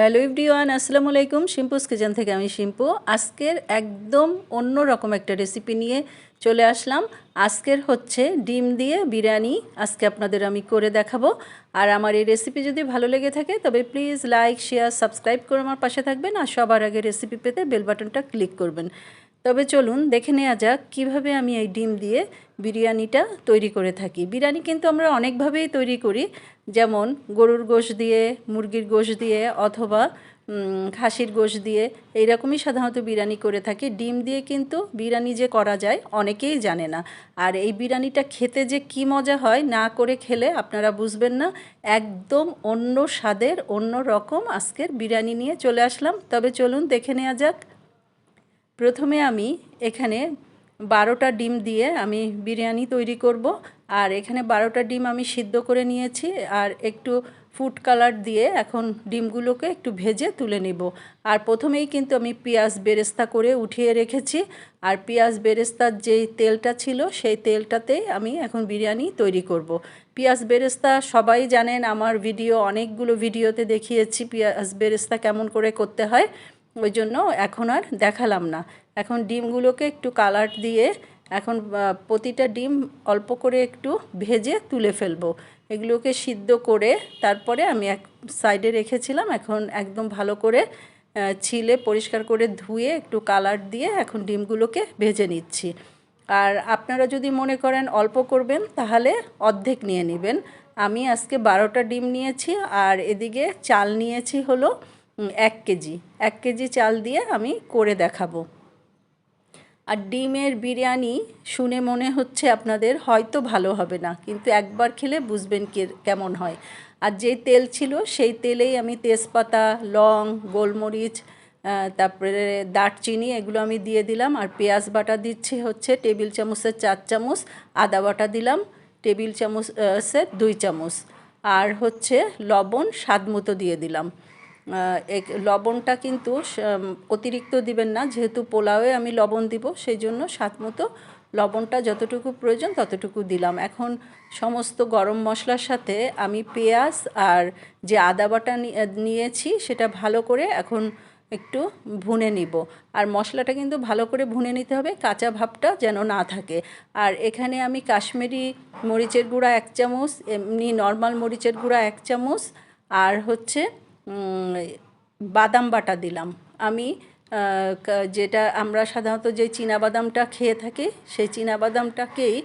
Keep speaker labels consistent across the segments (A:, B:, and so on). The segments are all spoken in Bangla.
A: হ্যালো ইভরিওয়ান আসসালামু আলাইকুম। শিম্পুস কিচেন থেকে আমি শিম্পু। আজকের একদম অন্য রকম একটা রেসিপি নিয়ে চলে আসলাম। আজকের হচ্ছে ডিম দিয়ে বিরিয়ানি। আজকে আপনাদের আমি করে দেখাবো। আর আমার এই রেসিপি যদি ভালো লেগে থাকে, তবে প্লিজ লাইক শেয়ার সাবস্ক্রাইব করে আমার পাশে থাকবেন আর সবার আগে রেসিপি পেতে বেল বাটনটা ক্লিক করবেন। তবে চলুন দেখে নেওয়া যাক কীভাবে আমি এই ডিম দিয়ে বিরিয়ানিটা তৈরি করে থাকি। বিরিয়ানি কিন্তু আমরা অনেকভাবেই তৈরি করি, যেমন গরুর গোশ দিয়ে, মুরগির গোশ দিয়ে অথবা খাসির গোশ দিয়ে, এইরকমই সাধারণত বিরিয়ানি করে থাকি। ডিম দিয়ে কিন্তু বিরিয়ানি যে করা যায়, অনেকেই জানে না। আর এই বিরিয়ানিটা খেতে যে কি মজা হয়, না করে খেলে আপনারা বুঝবেন না। একদম অন্য স্বাদের, অন্য রকম আজকের বিরিয়ানি নিয়ে চলে আসলাম। তবে চলুন দেখে নেওয়া যাক। প্রথমে আমি এখানে বারোটা ডিম দিয়ে আমি বিরিয়ানি তৈরি করব। আর এখানে বারোটা ডিম আমি সিদ্ধ করে নিয়েছি। আর একটু ফুড কালার দিয়ে এখন ডিমগুলোকে একটু ভেজে তুলে নেব। আর প্রথমেই কিন্তু আমি পেঁয়াজ বেরেস্তা করে উঠিয়ে রেখেছি। আর পেঁয়াজ বেরেস্তার যেই তেলটা ছিল, সেই তেলটাতেই আমি এখন বিরিয়ানি তৈরি করব। পেঁয়াজ বেরেস্তা সবাই জানেন, আমার ভিডিও, অনেকগুলো ভিডিওতে দেখিয়েছি পেঁয়াজ বেরেস্তা কেমন করে করতে হয়। ওই জন্য এখন আর দেখালাম না। এখন ডিমগুলোকে একটু কালার দিয়ে এখন প্রতিটা ডিম অল্প করে একটু ভেজে তুলে ফেলব। এগুলোকে সিদ্ধ করে তারপরে আমি এক সাইডে রেখেছিলাম, এখন একদম ভালো করে ছিলে পরিষ্কার করে ধুয়ে একটু কালার দিয়ে এখন ডিমগুলোকে ভেজে নিচ্ছি। আর আপনারা যদি মনে করেন অল্প করবেন, তাহলে অর্ধেক নিয়ে নেবেন। আমি আজকে বারোটা ডিম নিয়েছি, আর এদিকে চাল নিয়েছি হলো এক কেজি। এক কেজি চাল দিয়ে আমি করে দেখাবো। আর ডিমের বিরিয়ানি শুনে মনে হচ্ছে আপনাদের হয়তো ভালো হবে না, কিন্তু একবার খেলে বুঝবেন কেমন হয়। আর যে তেল ছিল সেই তেলেই আমি তেজপাতা, লং, গোলমরিচ তারপরে দারচিনি এগুলো আমি দিয়ে দিলাম। আর পেঁয়াজ বাটা দিচ্ছি হচ্ছে টেবিল চামচের চার চামচ, আদা বাটা দিলাম টেবিল চামচের দুই চামচ। আর হচ্ছে লবণ স্বাদ মতো দিয়ে দিলাম। লবণটা কিন্তু অতিরিক্ত দিবেন না, যেহেতু পোলাওয়ে আমি লবণ দিব, সেই জন্য স্বাদ মতো লবণটা যতটুকু প্রয়োজন ততটুকু দিলাম। এখন সমস্ত গরম মশলার সাথে আমি পেঁয়াজ আর যে আদা বাটা নিয়েছি, সেটা ভালো করে এখন একটু ভুনে নিব। আর মশলাটা কিন্তু ভালো করে ভুনে নিতে হবে, কাঁচা ভাবটা যেন না থাকে। আর এখানে আমি কাশ্মীরি মরিচের গুঁড়া এক চামচ, এমনি নর্মাল মরিচের গুঁড়া এক চামচ, আর হচ্ছে বাদাম বাটা দিলাম। আমি যেটা আমরা সাধারণত যে বাদামটা খেয়ে থাকি, সেই বাদামটাকেই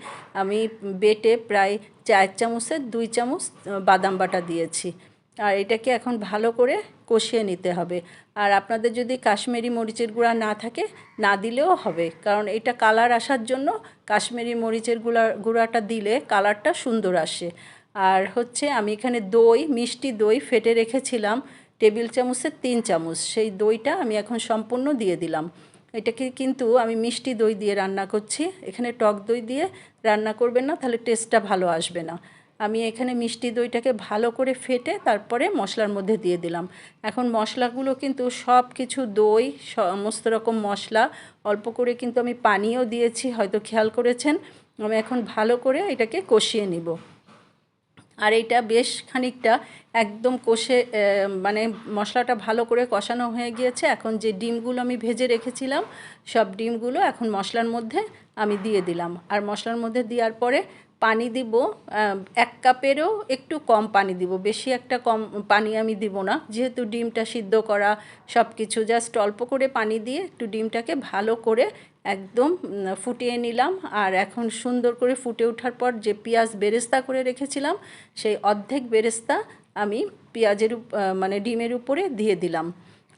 A: আমি বেটে প্রায় চার চামচের দুই চামচ বাদাম বাটা দিয়েছি। আর এটাকে এখন ভালো করে কষিয়ে নিতে হবে। আর আপনাদের যদি কাশ্মীরি মরিচের গুঁড়া না থাকে, না দিলেও হবে। কারণ এটা কালার আসার জন্য কাশ্মীরি মরিচের গুঁড়া গুঁড়াটা দিলে কালারটা সুন্দর আসে। আর হচ্ছে আমি এখানে দই, মিষ্টি দই ফেটে রেখেছিলাম, টেবিল চামচের তিন চামচ। সেই দইটা আমি এখন সম্পূর্ণ দিয়ে দিলাম। এটাকে কিন্তু আমি মিষ্টি দই দিয়ে রান্না করছি। এখানে টক দই দিয়ে রান্না করবেন না, তাহলে টেস্টটা ভালো আসবে না। আমি এখানে মিষ্টি দইটাকে ভালো করে ফেটে তারপরে মশলার মধ্যে দিয়ে দিলাম। এখন মশলাগুলো কিন্তু সব কিছু দই, সমস্ত রকম মশলা, অল্প করে কিন্তু আমি পানিও দিয়েছি, হয়তো খেয়াল করেছেন। আমি এখন ভালো করে এটাকে কষিয়ে নিব। আর এইটা বেশ খানিকটা একদম কষে মানে মশলাটা ভালো করে কষানো হয়ে গিয়েছে। এখন যে ডিমগুলো আমি ভেজে রেখেছিলাম, সব ডিমগুলো এখন মশলার মধ্যে আমি দিয়ে দিলাম। আর মশলার মধ্যে দেওয়ার পরে পানি দিব এক কাপেরও একটু কম পানি দিব। বেশি একটা কম পানি আমি দিব না। যেহেতু ডিমটা সিদ্ধ করা সব কিছু জাস্ট অল্প করে পানি দিয়ে একটু ডিমটাকে ভালো করে একদম ফুটিয়ে নিলাম। আর এখন সুন্দর করে ফুটে ওঠার পর যে পেঁয়াজ বেরেস্তা করে রেখেছিলাম, সেই অর্ধেক বেরেস্তা আমি পেঁয়াজের মানে ডিমের উপরে দিয়ে দিলাম।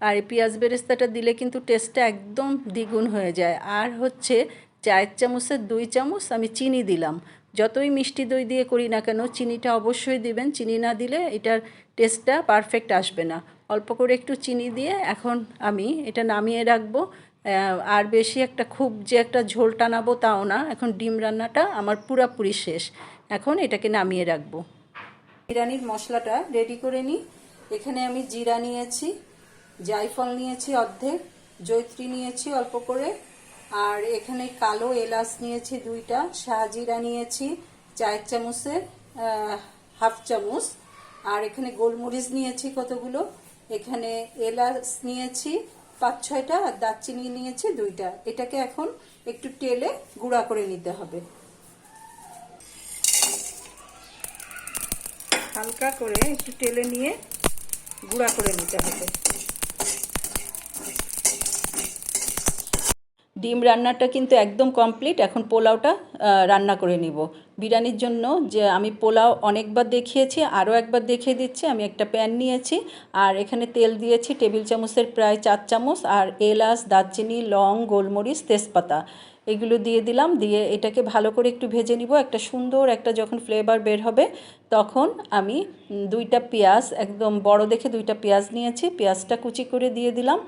A: আর এই পেঁয়াজ বেরেস্তাটা দিলে কিন্তু টেস্টটা একদম দ্বিগুণ হয়ে যায়। আর হচ্ছে চায়ের চামচের দুই চামচ আমি চিনি দিলাম। যতই মিষ্টি দই দিয়ে করি না কেন, চিনিটা অবশ্যই দিবেন। চিনি না দিলে এটার টেস্টটা পারফেক্ট আসবে না। অল্প করে একটু চিনি দিয়ে এখন আমি এটা নামিয়ে রাখব। আর বেশি একটা খুব যে একটা ঝোল টানাবো তাও না, এখন ডিম রান্নাটা আমার পুরাপুরি শেষ। এখন এটাকে নামিয়ে রাখব। বিরিয়ানির মশলাটা রেডি করে নিই। এখানে আমি জিরা নিয়েছি, জায়ফল নিয়েছি অর্ধেক জৈত্রী নিয়েছি অল্প করে আর এখানে কালো এলাচ নিয়েছি দুইটা শাহজিরা নিয়েছি চার চামচের হাফ চামচ। আর এখানে গোলমরিচ নিয়েছি কতগুলো? এখানে এলাচ নিয়েছি পাঁচ ছয়টা আর দারচিনি নিয়েছি দুইটা। এটাকে এখন একটু তেলে গুঁড়া করে নিতে হবে। হালকা করে একটু তেলে নিয়ে গুঁড়া করে নিতে হবে। ডিম রান্নাটা কিন্তু একদম কমপ্লিট। এখন পোলাওটা রান্না করে নিব। বিরিয়ানির জন্য যে আমি পোলাও অনেকবার দেখিয়েছি, আরও একবার দেখিয়ে দিচ্ছি। আমি একটা প্যান নিয়েছি, আর এখানে তেল দিয়েছি টেবিল চামচের প্রায় চার চামচ, আর এলাচ, দারচিনি, লং, গোলমরিচ, তেজপাতা। এগুলো দিয়ে দিলাম, দিয়ে এটাকে ভালো করে একটু ভেজে নিব। একটা সুন্দর একটা যখন ফ্লেভার বের হবে, তখন আমি দুইটা পেঁয়াজ, একদম বড় দেখে দুইটা পেঁয়াজ নিয়েছি, পেঁয়াজটা কুচি করে দিয়ে দিলাম।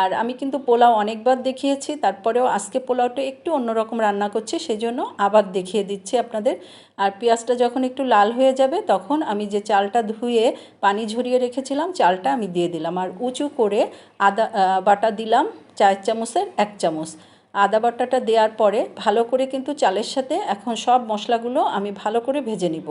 A: আর আমি কিন্তু পোলাও অনেকবার দেখিয়েছি, তারপরেও আজকে পোলাওটা একটু অন্যরকম রান্না করছি, সেজন্য আবার দেখিয়ে দিচ্ছি আপনাদের। আর পেঁয়াজটা যখন একটু লাল হয়ে যাবে, তখন আমি যে চালটা ধুয়ে পানি ঝরিয়ে রেখেছিলাম, চালটা আমি দিয়ে দিলাম। আর উঁচু করে আদা বাটা দিলাম, চার চামচের এক চামচ। আদা বাটাটা দেওয়ার পরে ভালো করে কিন্তু চালের সাথে এখন সব মশলাগুলো আমি ভালো করে ভেজে নিব।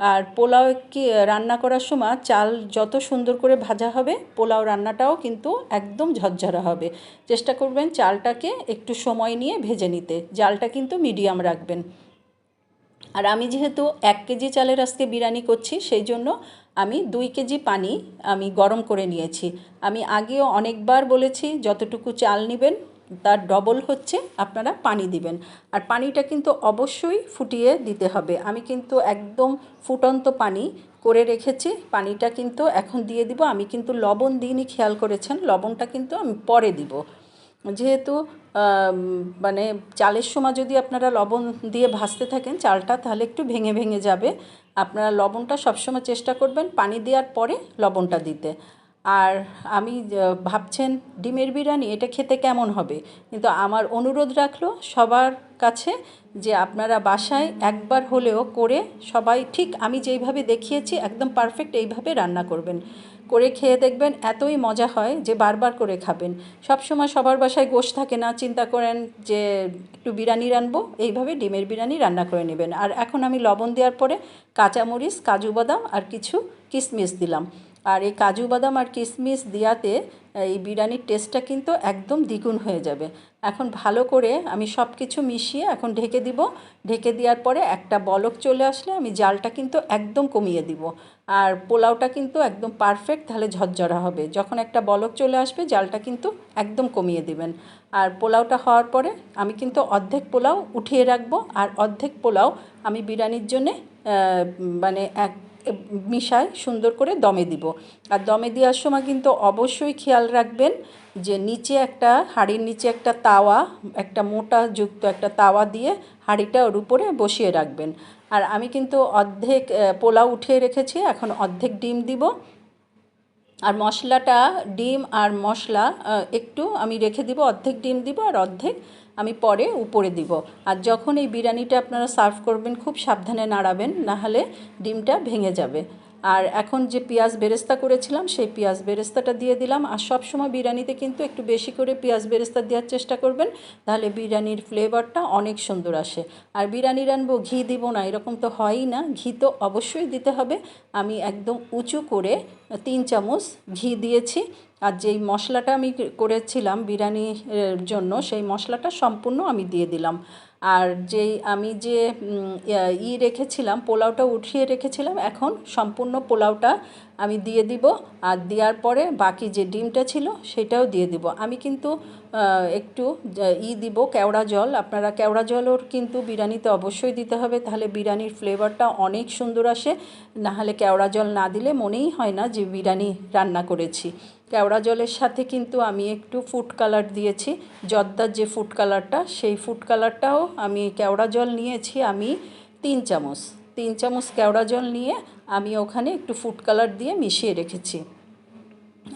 A: আর পোলাও কি রান্না করার সময় চাল যত সুন্দর করে ভাজা হবে, পোলাও রান্নাটাও কিন্তু একদম ঝরঝরা হবে। চেষ্টা করবেন চালটাকে একটু সময় নিয়ে ভেজে নিতে। জালটা কিন্তু মিডিয়াম রাখবেন। আর আমি যেহেতু এক কেজি চালের আজকে বিরিয়ানি করছি, সেই জন্য আমি দুই কেজি পানি আমি গরম করে নিয়েছি। আমি আগেও অনেকবার বলেছি, যতটুকু চাল নেবেন তার ডবল হচ্ছে আপনারা পানি দিবেন। আর পানিটা কিন্তু অবশ্যই ফুটিয়ে দিতে হবে। আমি কিন্তু একদম ফুটন্ত পানি করে রেখেছি। পানিটা কিন্তু এখন দিয়ে দিব। আমি কিন্তু লবণ দিইনি, খেয়াল করেছেন? লবণটা কিন্তু আমি পরে দিব। যেহেতু মানে চালের সময় যদি আপনারা লবণ দিয়ে ভাজতে থাকেন, চালটা তাহলে একটু ভেঙে ভেঙে যাবে। আপনারা লবণটা সবসময় চেষ্টা করবেন পানি দেওয়ার পরে লবণটা দিতে। আর আমি ভাবছেন ডিমের বিরিয়ানি, এটা খেতে কেমন হবে? কিন্তু আমার অনুরোধ রাখল সবার কাছে যে আপনারা বাসায় একবার হলেও করে সবাই, ঠিক আমি যেইভাবে দেখিয়েছি একদম পারফেক্ট এইভাবে রান্না করবেন। করে খেয়ে দেখবেন এতই মজা হয় যে বারবার করে খাবেন। সব সময় সবার বাসায় গোশ থাকে না, চিন্তা করেন যে একটু বিরিয়ানি রানবো, এইভাবে ডিমের বিরিয়ানি রান্না করে নেবেন। আর এখন আমি লবণ দেওয়ার পরে কাঁচামরিচ, কাজু বাদাম আর কিছু কিশমিশ দিলাম। আর এই কাজু বাদাম আর কিশমিশ দেওয়াতে এই বিরিয়ানির টেস্টটা কিন্তু একদম দ্বিগুণ হয়ে যাবে। এখন ভালো করে আমি সব কিছু মিশিয়ে এখন ঢেকে দিব। ঢেকে দেওয়ার পরে একটা বলক চলে আসলে আমি জালটা কিন্তু একদম কমিয়ে দিব। আর পোলাওটা কিন্তু একদম পারফেক্ট তাহলে ঝরঝরা হবে। যখন একটা বলক চলে আসবে, জালটা কিন্তু একদম কমিয়ে দিবেন। আর পোলাওটা হওয়ার পরে আমি কিন্তু অর্ধেক পোলাও উঠিয়ে রাখব। আর অর্ধেক পোলাও আমি বিরিয়ানির জন্যে মানে এক মিশায় সুন্দর করে দমে দিব। আর দমে দেওয়ার সময় কিন্তু অবশ্যই খেয়াল রাখবেন যে নিচে একটা, হাঁড়ির নিচে একটা তাওয়া, একটা মোটা যুক্ত একটা তাওয়া দিয়ে হাঁড়িটা ওর উপরে বসিয়ে রাখবেন। আর আমি কিন্তু অর্ধেক পোলাও উঠিয়ে রেখেছি, এখন অর্ধেক ডিম দিব। আর মশলাটা, ডিম আর মশলা একটু আমি রেখে দিব, অর্ধেক ডিম দিব আর অর্ধেক আমি পরে উপরে দিব। আর যখন এই বিরিয়ানিটা আপনারা সার্ভ করবেন, খুব সাবধানে নাড়াবেন নাহলে ডিমটা ভেঙে যাবে। আর এখন যে পেঁয়াজ বেরেস্তা করেছিলাম, সেই পেঁয়াজ বেরেস্তাটা দিয়ে দিলাম। আর সব সময় বিরিয়ানিতে কিন্তু একটু বেশি করে পেঁয়াজ বেরেস্তা দেওয়ার চেষ্টা করবেন, তাহলে বিরিয়ানির ফ্লেভারটা অনেক সুন্দর আসে। আর বিরিয়ানি রানবো ঘি দিব না, এরকম তো হয়ই না। ঘি তো অবশ্যই দিতে হবে। আমি একদম উঁচু করে তিন চামচ ঘি দিয়েছি। আর যেই মশলাটা আমি করেছিলাম বিরিয়ানির জন্য, সেই মশলাটা সম্পূর্ণ আমি দিয়ে দিলাম। আর যেই আমি যে ই রেখেছিলাম, পোলাওটা উঠিয়ে রেখেছিলাম, এখন সম্পূর্ণ পোলাওটা আমি দিয়ে দিব। আর দেওয়ার পরে বাকি যে ডিমটা ছিল, সেটাও দিয়ে দিব। আমি কিন্তু একটু ই দিব, কেওড়া জল। আপনারা কেওড়া জলও কিন্তু বিরিয়ানিতে অবশ্যই দিতে হবে। তাহলে বিরিয়ানির ফ্লেভারটা অনেক সুন্দর আসে। নাহলে কেওড়া জল না দিলে মনেই হয় না যে বিরিয়ানি রান্না করেছি। কেওড়া জলের সাথে কিন্তু আমি একটু ফুড কালার দিয়েছি। জর্দার যে ফুড কালারটা সেই ফুড কালারটাও আমি কেওড়া জল নিয়েছি আমি তিন চামচ। তিন চামচ কেওড়া জল নিয়ে আমি ওখানে একটু ফুড কালার দিয়ে মিশিয়ে রেখেছি।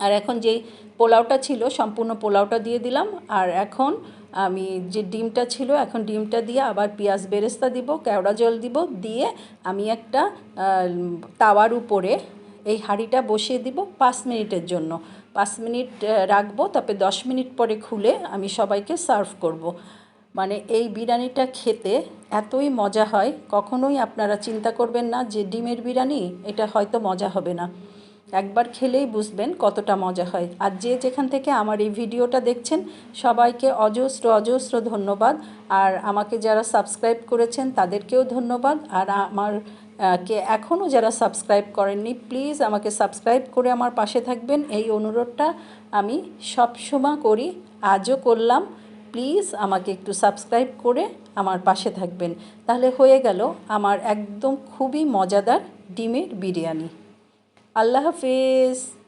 A: আর এখন যেই পোলাওটা ছিল, সম্পূর্ণ পোলাওটা দিয়ে দিলাম। আর এখন আমি যে ডিমটা ছিল, এখন ডিমটা দিয়ে আবার পেঁয়াজ বেরেস্তা দিব, কেওড়া জল দিব। দিয়ে আমি একটা তাওয়ার উপরে এই হাঁড়িটা বসিয়ে দিব পাঁচ মিনিটের জন্য। পাঁচ মিনিট রাখব, তারপরে দশ মিনিট পরে খুলে আমি সবাইকে সার্ভ করব। মানে এই বিরিয়ানিটা খেতে এতই মজা হয়, কখনোই আপনারা চিন্তা করবেন না যে ডিমের বিরিয়ানি, এটা হয়তো মজা হবে না। একবার খেলেই বুঝবেন কতটা মজা হয়। আর যে যেখান থেকে আমার এই ভিডিওটা দেখছেন, সবাইকে অজস্র অজস্র ধন্যবাদ। আর আমাকে যারা সাবস্ক্রাইব করেছেন, তাদেরকেও ধন্যবাদ। আর আমার কে এখনও যারা সাবস্ক্রাইব করেননি প্লিজ আমাকে সাবস্ক্রাইব করে আমার পাশে থাকবেন। এই অনুরোধটা আমি সবসময় করি, আজও করলাম। প্লিজ আমাকে একটু সাবস্ক্রাইব করে আমার পাশে থাকবেন। তাহলে হয়ে গেল আমার একদম খুবই মজাদার ডিমের বিরিয়ানি। আল্লাহ হাফিজ।